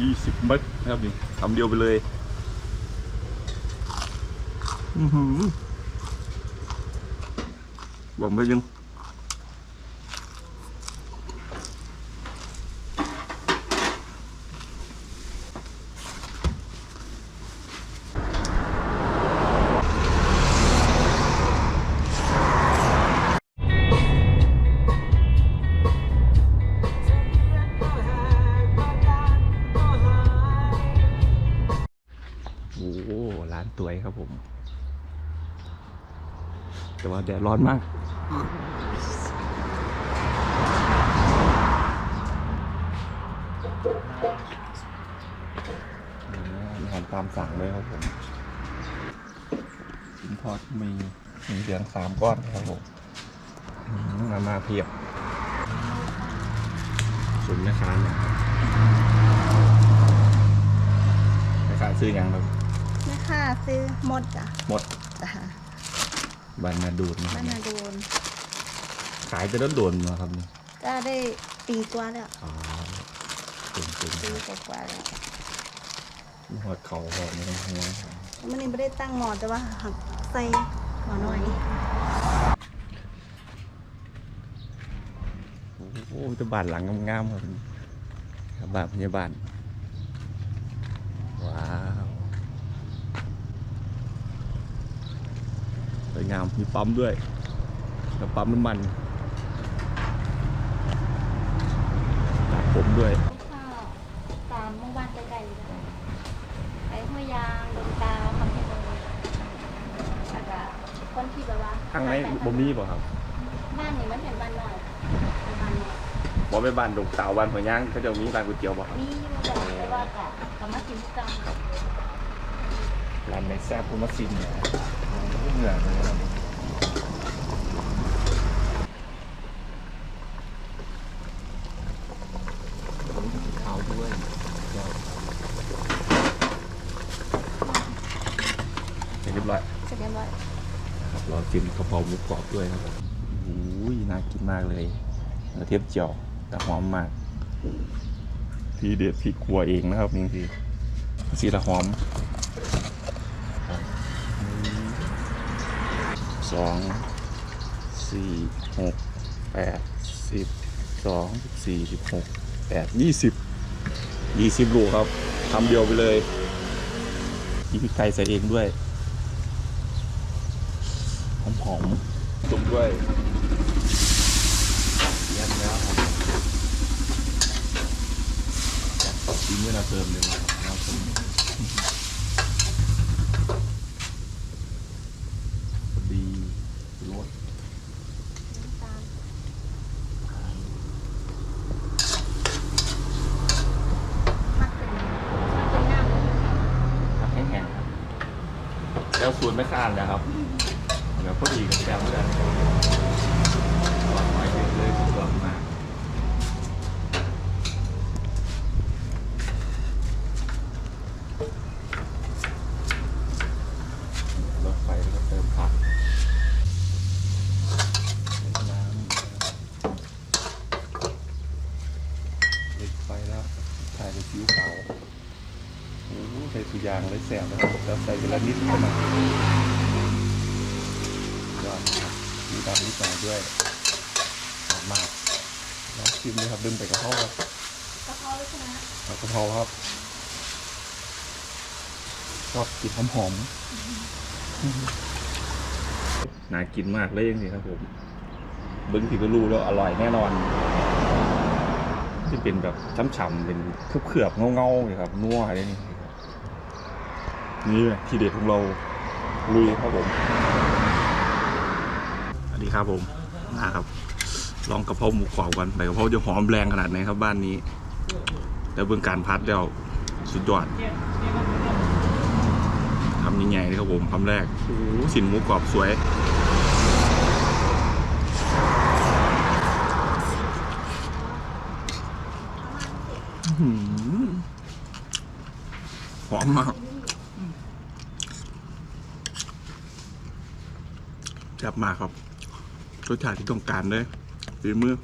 ยี่สิบเม็ดนะครับนี่ทำเดียวไปเลย อือหือบอกไปยัง ครับผม แต่ว่าแดดร้อนมาก อาหารตามสั่งเลยครับผมชิ้นทอดมีมีเหลืองสามก้อนครับผมอืมมามาเพียบส่วนแม่ค้าเนี่ยแม่ค้าซื้ออยังครับ แม่ค่ะซื้อหมดจ้ะหมดจ้ะบันนาดูดนะคบ้ารับนนาโดนขายจะโดนโดนๆนะครับนี่ก็ได้ปีกว่าแล้วอ๋อเป็นเป็นปีกว่าๆแล้วหอดเขาหอดไม่ต้องห่วงครับมันนี่ไม่ได้ตั้งหมอแต่ว่าหักใส่หมอหน่อยโอ้โหจะบ้านหลังงามๆครับครับบ้านพยาบาลว้าวส วยงาม มีปั๊มด้วยแล้วปั๊มน้ำมันตัดผมด้วยข้าวตามหมู่บ้านใกล้ๆเลยจ้ะไปห้วยยางดงตาวคำเพ็ญเลยแล้วก็คนที่แบบว่าทางไหนบ่มีบ่ครับบ้านนี่มันเป็นบ้านหน่อยเป็นบ้านหน่อยบ่ไปบ้านดงสาวบ้านหัวย่างเขาจะมีร้านก๋วยเตี๋ยวบ่ครับ มีอยู่จ้ะแต่ว่าก็กำมากินทุกกรรม ร้านในแซ่บพุมาซินเนี่ย เหนื่อยเลยครับขาวด้วยเสร็จเรียบร้อยเสร็จเรียบร้อยครับรอจิ้มกระเพราหมูกรอบด้วยครับผมโอ้ยน่ากินมากเลยกระเทียมเจียวแต่หอมมากทีเด็ดพริกขัวเองนะครับนี่คือสีละหอมครับ สองสี่หกแปดสิบสองสิบสี่สิบหกแปดยี่สิบยี่สิบลูกครับทำเดียวไปเลยมีพริกไทยใส่เองด้วยหอมหอมๆจุ่มด้วยเยี่ยมแล้วครับทีนี้เราเติมเลยนะครับเราเติมพอดีรส ตามมักเป็นมักเป็นน้ำ ผักแห้งๆครับ แล้วสูตรไม่ข้านนะครับเดี๋ยวพอดีกับแซมเพื่อนวางไว้เลยๆสุดยอดมากรถไฟแล้วก็เติมผัก น้ำเล็กไปแล้วถ่ายเป็นผิวขาวโอ้โหใส่สุยางเลย แสบนะครับแล้วใส่เวลานิดเท่านั้นยอดครับมีดำนิดหน่อยด้วยหอมมากน้ำชิมเลยครับดึงไปกระเพราครับกระเพราด้วยใช่ไหมกระเพราครับชอบกลิ่นหอมหอมน่ากินมากเลยจริงๆครับผมเบิ้งที่ก็รู้แล้วอร่อยแน่นอนที่เป็นแบบช้ำๆเป็นเคลือบๆเงาๆเลยครับนัวอะไรนี่ นี่แหละทีเด็ดของเราลุยครับผมสวัสดีครับผมนะครับ ลองกระเพราหมูกรอบกันใบกระเพราจะหอมแรงขนาดไหนครับบ้านนี้แล้วเบื้องการพัดแล้วสุดยอดทำยังไงเลยครับผมคำแรกโอ้สินหมูกรอบสวยหอมมาก แซ่บมากครับรสชาติที่ต้องการเลยฝีมือ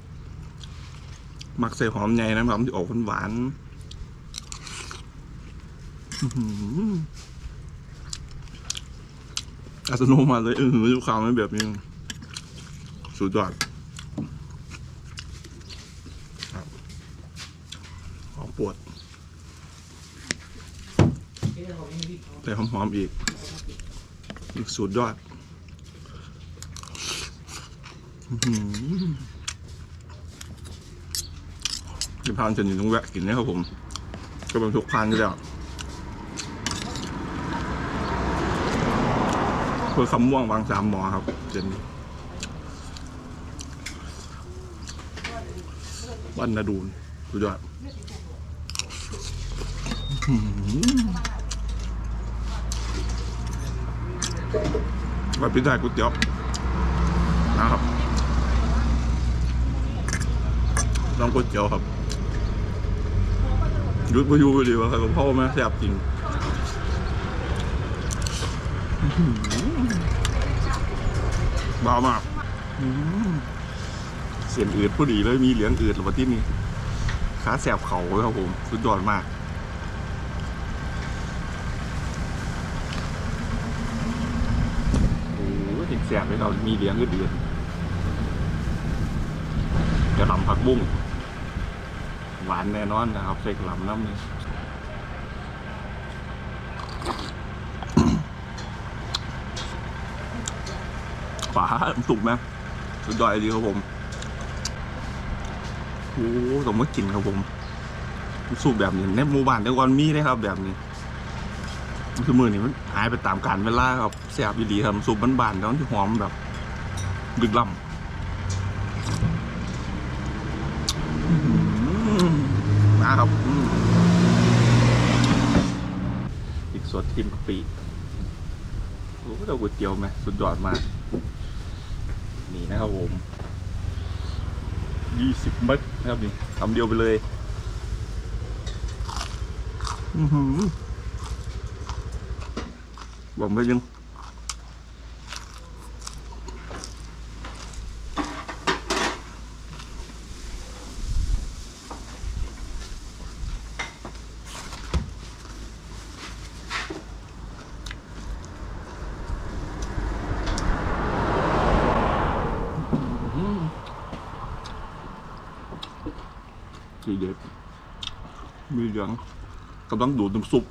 มักใส่หอมใหญ่นะครับที่ออกหวานอัตโนมัติเลยเออหืออยู่ข้าวไม่แบบนี้สุดยอดครับของปวด แต่หอมๆอีกอีกสุดยอด อื้อหือที่พานจะอยู่ตรงแวะกินนะครับผมกำลังทุกพานอยู่แล้วเพื่อคำม่วงวางสามหมอครับเจนนี้วันนาดูนสุดยอดอื้อหือแบบพิซซ่าก๋วยเตี๋ยวนะครับ ลองก๋วยเตี๋ยวครับยุดไปยูไปดีว่าใครกับพ่อแม่แซ่บจริงบ้ามากเสียนอืดพอดีเลยมีเหลืองอืดหรือว่าที่นี่ขาแสบเขาเลยครับผมสุดยอดมากโอ้เห็นแสบเลยเรามีเหลี้ยงก็เดือนกระลำผักบุ้ง หวานแน่นอนนะครับใส่กระหล่ำน้ำนี่ฝาสุกไหมสุดยอดดีครับผมโอ้โหต้องมากินครับผมสูบแบบนี้ในหมู่บ้านเดียวกันมีเลยครับ แบบนี้ คือมือนี่มันหายไปตามการเวลาครับแซ่บอีหลีครับสูบบ้านๆแล้วที่หอมแบบ ดึกล่ำอื้อหือ นะครับอืมอีกสดทิมกะปิโอ้เราก๋วยเตี๋ยวไหมสุดยอดมาก นี่นะครับผมยี่สิบเม็ดนะครับนี่ทำเดียวไปเลย อือหือบอกไปยัง สีเด็ดมีเหลืองกำลังดูดน้ำซุป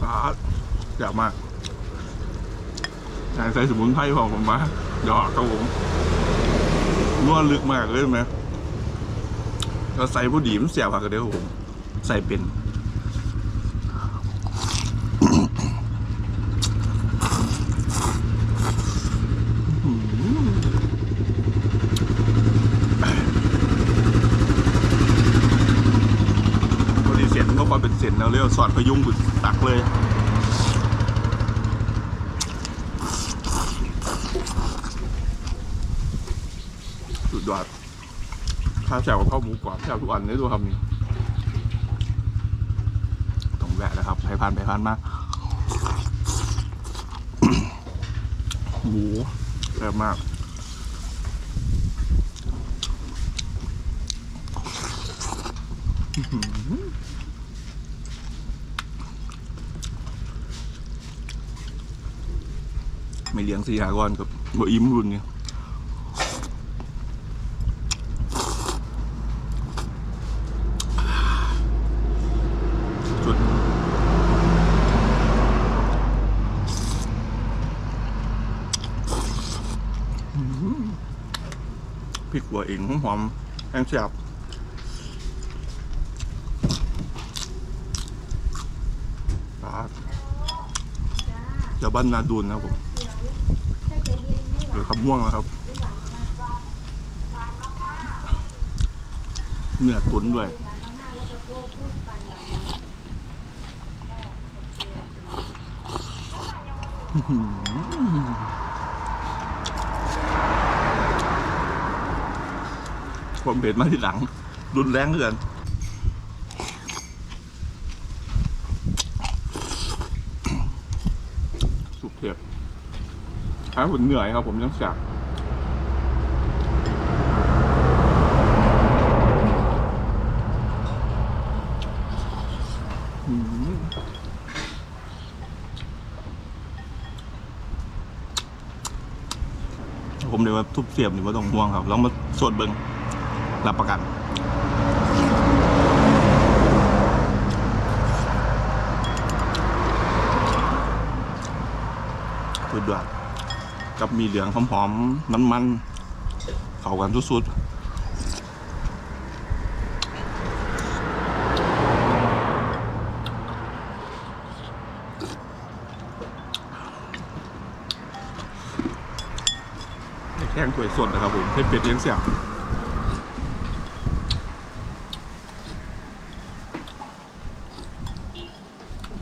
ปลาแซ่บมากใส่สมุนไพรของผมมาหยอกครับผมนวดลึกมากเลยไหมเราใส่ผู้ดีมันเสียบมากเลยครับผม ใส่เป็น พอดีเสียนก็ความ เป็นเสียนแล้วเรียกว่าสอดพยุงบึกตักเลยสุดยอดข้าวแจ่วกับข้าวหมูกรอบแจ่วทุกอันเลยตัวทำนี่ต้องแวะนะครับไปผ่านไปผ่านมาหมูแซ่บมาก ไม่เลี้ยงสีหากรกับบ่อิ่มรุ่นเนี่ยสุดพริกหัวเองหอมแห้งแซ่บปลาเจ้าบ้านนาดูนนะผม ครับม่วงนะครับเนื้อตุ๋นด้วยความเผ็ดมาที่หลัง รุนแรงเหลือเกินสุดเผ็ด ทำห้ผมเหนื่อยครับผมเนื่องจากผมเดี๋ยวทุบเสียบหรือว่าต้องห่วงครับแล้วมาสวดเบิงรับประกันสุดยอด กับมีเหลืองหอมๆมันๆเข้ากันสุดๆแข้งถ้วยสดนะครับผมเผ็ดเป็ดเลี้ยงเสียบ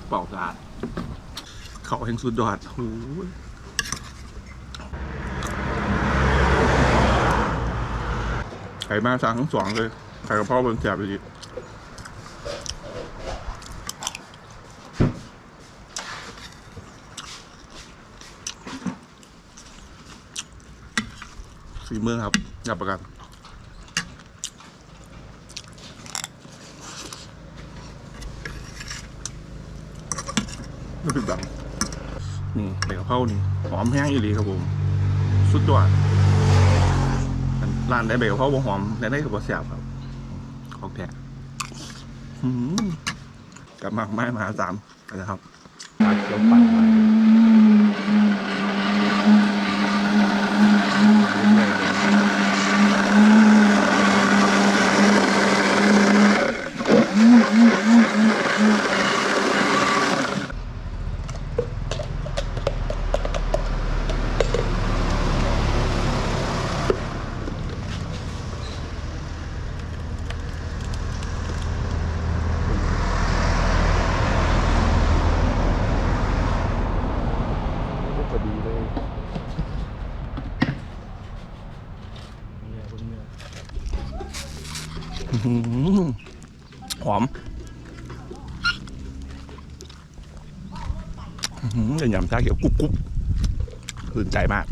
เป่าสะอาดเขาแห่งสุดยอดโอ้ย ไข่มาสั่งทั้งสองเลย ไข่กระเพราบนแสบไปดีฝีมือครับรับประกันไม่ผิดหวังนี่ไข่กระเพรานี่ หอมแห้งอีหลีครับผม สุดยอด ร้านได้เบลเพราะว่าหอมและได้กับบะแสบครับของแท้กับมากไม้มหาสามนะครับตาเขียวปั่นมาพอดีเลยอื้อ หือหอมอื้อหือเดี๋ยวยำชาเขียวกรุบกรุบตื่นใจมาก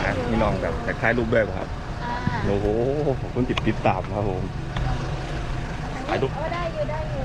ได้อยู่นี่ลองแบบแต่คล้ายรูปด้วยป่ะครับอ่าโอ้โหขอบคุณติดติดตามครับผมถ่ายรูปเออได้อยู่ได้อยู่